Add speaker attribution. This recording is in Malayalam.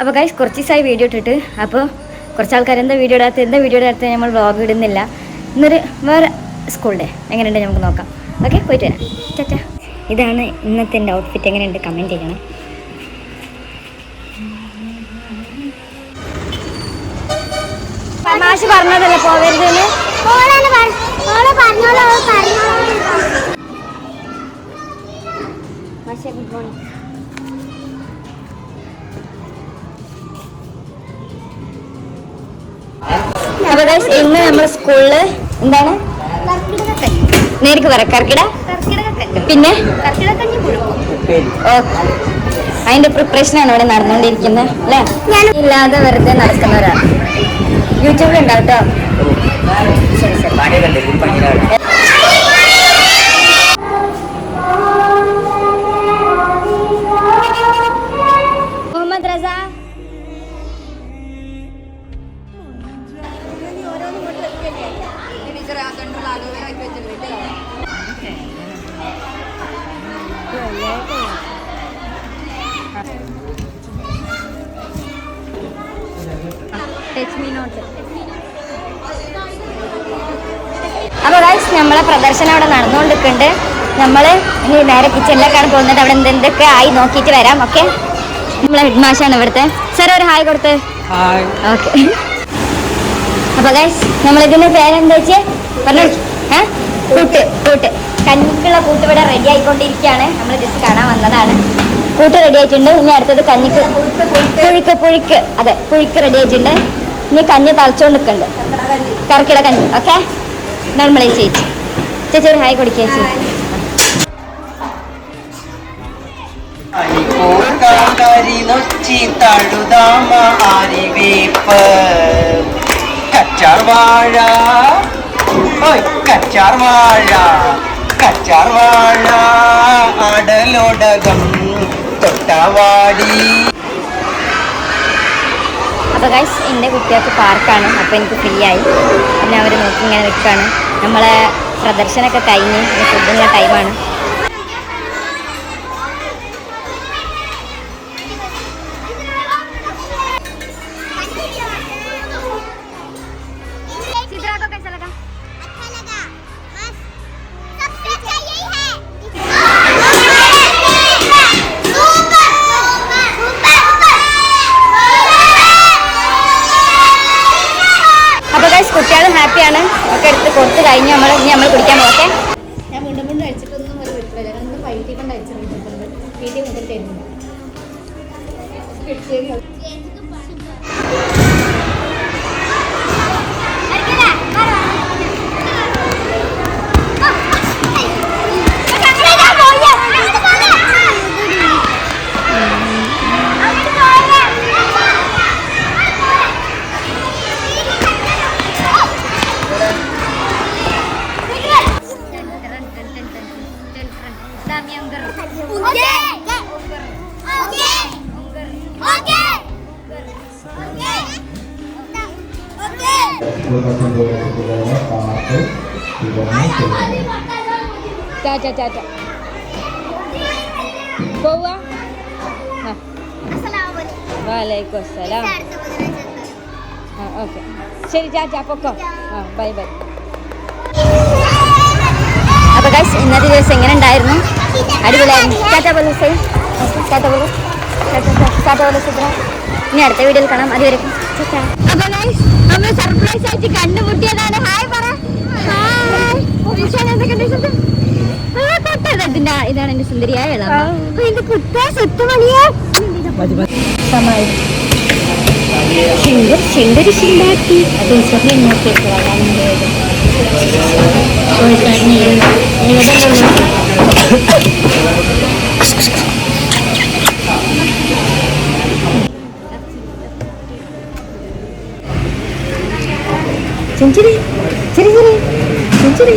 Speaker 1: അപ്പോൾ ഗൈസ് കുറച്ച് ദിവസമായി വീഡിയോ ഇട്ടിട്ട്. അപ്പോൾ കുറച്ച് ആൾക്കാർ എന്താ വീഡിയോ ഇടാത്ത? എന്താ വീഡിയോ ഇടാത്ത? നമ്മൾ വ്ളോഗ് ഇടുന്നില്ല. ഇന്നൊരു വേറെ സ്കൂളിന്റെ എങ്ങനെയുണ്ട് നമുക്ക് നോക്കാം. ഓക്കെ പോയിട്ട് വരാം. ചാച്ചാ ഇതാണ് ഇന്നത്തെ എന്റെ ഔട്ട്ഫിറ്റ് എങ്ങനെയുണ്ട്? കമന്റ് ചെയ്യണം. മാഷ് പറഞ്ഞതല്ല? പോവരുതെന്ന് മാഷേ ഗുഡ് മോർണിംഗ് guys, ഇന്ന് നമ്മുടെ സ്കൂളിൽ എന്താണ്? നേരിക്ക് പറ കർക്കിട പിന്നെ? അതിന്റെ പ്രിപ്പറേഷൻ ആണ് ഇവിടെ നടന്നുകൊണ്ടിരിക്കുന്നത് അല്ലേ? ഇല്ലാതെ വെറുതെ നടക്കുന്നവരാണ്. കേട്ടോ. ടച്ച് മീ നോട്ട് അപ്പോൾ ഗൈസ് നമ്മളെ പ്രദർശനം അവിടെ നടന്നുകൊണ്ടിരിക്കുന്നുണ്ട്. നമ്മൾ ഇനി നേരെ കിച്ചണിലേക്കാണ് പോകുന്നത്. അവിടെ എന്തെന്തൊക്കെ ആയി നോക്കിയിട്ട് വരാം ഓക്കെ നമ്മളെ ഹെഡ് മാഷാണ് ഇവിടുത്തെ. സാർ ഒരു ഹായ് കൊടുത്ത്. ഓക്കെ അപ്പോൾ ഗൈസ് നമ്മളിതിന്റെ പേരെന്താ വെച്ച്? പറഞ്ഞു. ഏ? കൂട്ട് കൂട്ട്. കഞ്ഞിക്കുള്ള കൂട്ട് ഇവിടെ റെഡി ആയിക്കൊണ്ടിരിക്കുകയാണ്. നമ്മൾ ജസ്റ്റ് കാണാൻ വന്നതാണ്. കൂട്ട് റെഡി ആയിട്ടുണ്ട്. ഇനി അടുത്തത് കഞ്ഞിക്ക് പുഴുക്ക് പുഴുക്ക്. അതെ പുഴുക്ക് റെഡി ആയിട്ടുണ്ട്. ഇനി കഞ്ഞി തളച്ചുകൊണ്ട് നിൽക്കുന്നുണ്ട് കറക്കിട കഞ്ഞി ഓക്കെ? നമ്മളെ ചേച്ചി. ചേച്ചി ഒരു ഹായ് കൊടുക്കുക ചേച്ചി.
Speaker 2: അരികോർക്കാരി നൊച്ചി തഴുതാമ ആരിവേപ്പ് കച്ചാർ വാഴ. കച്ചാർ വാഴ. കച്ചാർ വാഴ. അടലോടകം തൊട്ടവാടി.
Speaker 1: അപ്പോൾ ഗൈസ് എന്റെ കുട്ടികൾക്ക് പാർക്കാണ് അപ്പോൾ എനിക്ക് ഫ്രീ ആയി. പിന്നെ അവർ നോക്കി ഇങ്ങനെ നിൽക്കുകയാണ് നമ്മളെ പ്രദർശനമൊക്കെ കഴിഞ്ഞ് ഫുഡിനുള്ള ടൈമാണ് കൊടുത്ത് കഴിഞ്ഞ് നമ്മൾ ഇനി നമ്മൾ കുടിക്കാൻ പോകട്ടെ
Speaker 3: ഞാൻ വീണ്ടും വീണ്ടും അടിച്ചിട്ടൊന്നും ഒരു വിട്ടില്ല ഞാൻ വൈകിട്ട് കൊണ്ട് അടിച്ചിട്ടുണ്ട് വീട്ടിൽ മുതൽ
Speaker 1: ചാച്ച ചാച്ച പോവാ. വാലേക്കും അസ്സലാം ആ ഓക്കെ. ശരി ചാച്ച പൊക്കോ. ആ ബൈ ബൈ. അപ്പോൾ ഗൈസ് ഇന്നത്തെ ദിവസം എങ്ങനെ ഉണ്ടായിരുന്നു? അടിപൊളിയായിരുന്നു. ചാറ്റ പോലെ സൈ ചാറ്റ പോലെ ചാറ്റ പോലെ ഇനി അടുത്ത വീഡിയോയിൽ കാണാം. അതുവരെ അപ്പോൾ ഗൈസ് ആയിട്ട് കണ്ടുമുട്ടിയതാണ് ഹായ് പറ. ഇതാണ് എന്റെ സുന്ദരിയായ ശിങ്കരി ശിണ്ടാക്കി അത് സ്വപ്നം നോക്കിയിട്ട് വരാനുണ്ട് ചെഞ്ചിരി ചെറിയ ചെറിയ ചെഞ്ചിരി.